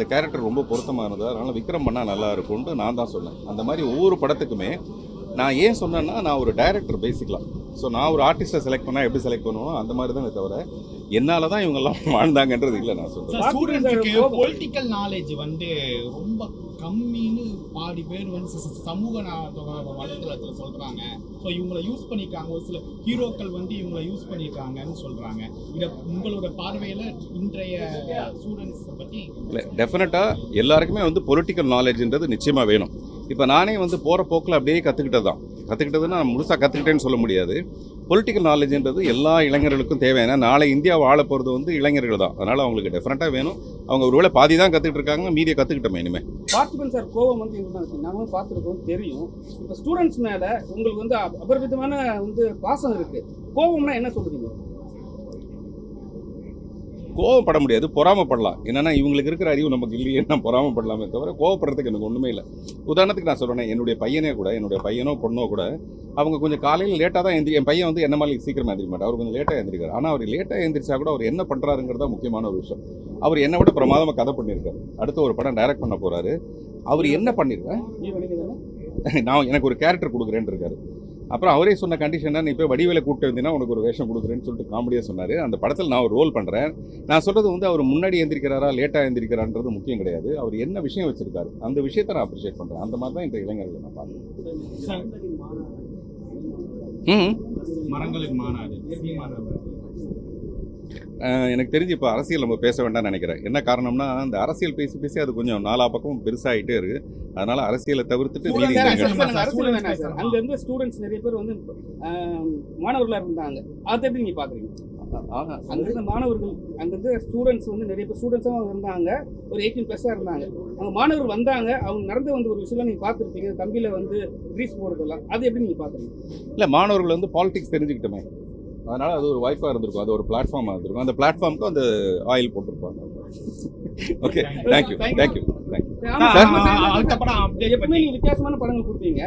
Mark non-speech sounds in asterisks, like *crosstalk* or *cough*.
அந்த கேரக்டர் ரொம்ப பொருத்தமாக இருந்தது. அதனால் விக்ரம் பண்ணால் நல்லா இருக்கும்னு நான் தான் சொன்னேன். அந்த மாதிரி ஒவ்வொரு படத்துக்குமே நான் ஏன் சொன்னேன்னா நான் ஒரு டைரக்டர் பேசிக்கலாம் ஸோ நான் ஒரு ஆர்டிஸ்ட்டை செலக்ட் பண்ணால் எப்படி செலக்ட் பண்ணுவோம்? அந்த மாதிரி தானே தவிர என்னால் தான் இவங்கெல்லாம் *laughs* வாழ்ந்தாங்கன்றது இல்லை நான் சொல்கிறேன் ஸ்டூடெண்ட்ஸுக்கு. பொலிட்டிக்கல் நாலேஜ் வந்து ரொம்ப கம்மின்னு பாதி பேர் வந்து சமூக வலைத்தளத்துல சொல்றாங்க. ஸோ இவங்களை யூஸ் பண்ணிருக்காங்க. ஒரு சில ஹீரோக்கள் வந்து இவங்களை யூஸ் பண்ணிருக்காங்கன்னு சொல்றாங்க. இத உங்களோட பார்வையில இன்றைய ஸ்டூடெண்ட்ஸ் பத்தி இல்லை டெஃபினட்டாக எல்லாருக்குமே வந்து பொலிட்டிக்கல் நாலேஜ்ன்றது நிச்சயமாக வேணும். இப்போ நானே வந்து போகிற போக்கில் அப்படியே கற்றுக்கிட்டது தான் கற்றுக்கிட்டதுன்னா நான் முழுசாக கற்றுக்கிட்டேன்னு சொல்ல முடியாது. பொலிட்டிக்கல் நாலேஜ்ன்றது எல்லா இளைஞர்களுக்கும் தேவை. ஏன்னா நாளை இந்தியா வாழ போகிறது வந்து இளைஞர்கள் தான். அதனால் அவங்களுக்கு டெஃபரெண்ட்டாக வேணும். அவங்க ஒருவேளை பாதி தான் கற்றுக்கிட்டு இருக்காங்க மீதியை கற்றுக்கிட்டோமே இனிமேல் பார்த்திபன் சார் கோவம் வந்து நாங்களும் பார்த்துருக்கோம் தெரியும். இப்போ ஸ்டூடெண்ட்ஸ் மேலே உங்களுக்கு வந்து அப- வந்து பாசம் இருக்குது கோவம்னா என்ன சொல்கிறீங்க கோவப்பட முடியாது பொறாமப்படலாம். என்னன்னா இவங்களுக்கு இருக்கிற அறிவு நமக்கு இல்லையே நான் பொறாமப்படலாமே தவிர கோவப்படுறதுக்கு எனக்கு ஒன்றுமே இல்லை. உதாரணத்துக்கு நான் சொல்கிறேன் என்னுடைய பையனே கூட என்னுடைய பையனோ பொண்ணோ கூட அவங்க கொஞ்சம் காலையில் லேட்டாக தான் எந்திரி என் பையன் வந்து என்ன மாதிரி சீக்கிரமாக எந்திரிக்க மாட்டார் அவர் கொஞ்சம் லேட்டாக எந்திரிக்கார் ஆனால் அவர் லேட்டாக எந்திரிச்சா கூட அவர் என்ன பண்ணுறாருங்கிறது தான் முக்கியமான ஒரு விஷயம். அவர் என்னை விட பிரமாதமாக கதை பண்ணியிருக்காரு. அடுத்த ஒரு படம் டைரக்ட் பண்ண போகிறாரு அவர் என்ன பண்ணியிருக்கார் நான் எனக்கு ஒரு கேரக்டர் கொடுக்குறேன்னு இருக்காரு. அப்புறம் அவரே சொன்ன கண்டிஷன் நீ இப்போ வடிவேல கூப்பிட்டு வந்தீங்கன்னா உனக்கு ஒரு வேஷம் கொடுக்குறேன்னு சொல்லிட்டு காமெடியாக சொன்னார். அந்த படத்தில் நான் ஒரு ரோல் பண்ணுறேன் நான் சொல்கிறது வந்து அவர் முன்னாடி எந்திரிக்கிறாரா லேட்டாக எந்திரிக்கிறான்றது முக்கியம் கிடையாது. அவர் என்ன விஷயம் வச்சிருக்காரு அந்த விஷயத்தை நான் அப்ரிஷியேட் பண்ணுறேன் அந்த மாதிரி தான் இந்த இளைஞர்களை நான் பார்க்குறேன். ம் மரங்களுக்கு மாநாடு. எனக்கு தெரிஞ்சு இப்போ அரசியல் நம்ம பேச வேண்டாம்னு நினைக்கிறேன். என்ன காரணம்னா இந்த அரசியல் பேசி பேசி அது கொஞ்சம் நாலா பக்கம் பெருசாகிட்டே இருக்கு. அதனால அரசியலை தவிர்த்துட்டு மீதி. அங்க இருந்து ஸ்டூடெண்ட்ஸ் நிறைய பேர் வந்து ஆம், மாணவர்களா இருந்தாங்க. அதை எப்படி நீங்க பாக்குறீங்க? ஆஹா, அங்க இருந்த மாணவர்கள் அங்க இருந்த ஸ்டூடெண்ட்ஸ் வந்து நிறைய பேர் ஸ்டூடெண்ட்ஸாக இருந்தாங்க. ஒரு எயிட்டீன் ப்ளஸ்ஸாக இருந்தாங்க. அவங்க மாணவர்கள் வந்தாங்க. அவங்க நடந்த வந்து ஒரு விஷயம் நீங்க பார்த்துருப்பீங்க. தம்பியில வந்து க்ரீஸ் போடுறதெல்லாம் அது எப்படி நீங்க பாக்குறீங்க? இல்லை மாணவர்கள் வந்து பாலிடிக்ஸ் தெரிஞ்சுக்கிட்டோமே. அதனால் அது ஒரு வாய்ப்பாக இருந்திருக்கும். அது ஒரு பிளாட்ஃபார்மாக இருந்திருக்கும். அந்த பிளாட்ஃபார்முக்கு அந்த ஆயில் போட்டிருப்பாங்க. ஓகே தேங்க்யூ தேங்க்யூ தேங்க்யூ வித்தியாசமான படங்கள் கொடுப்பீங்க.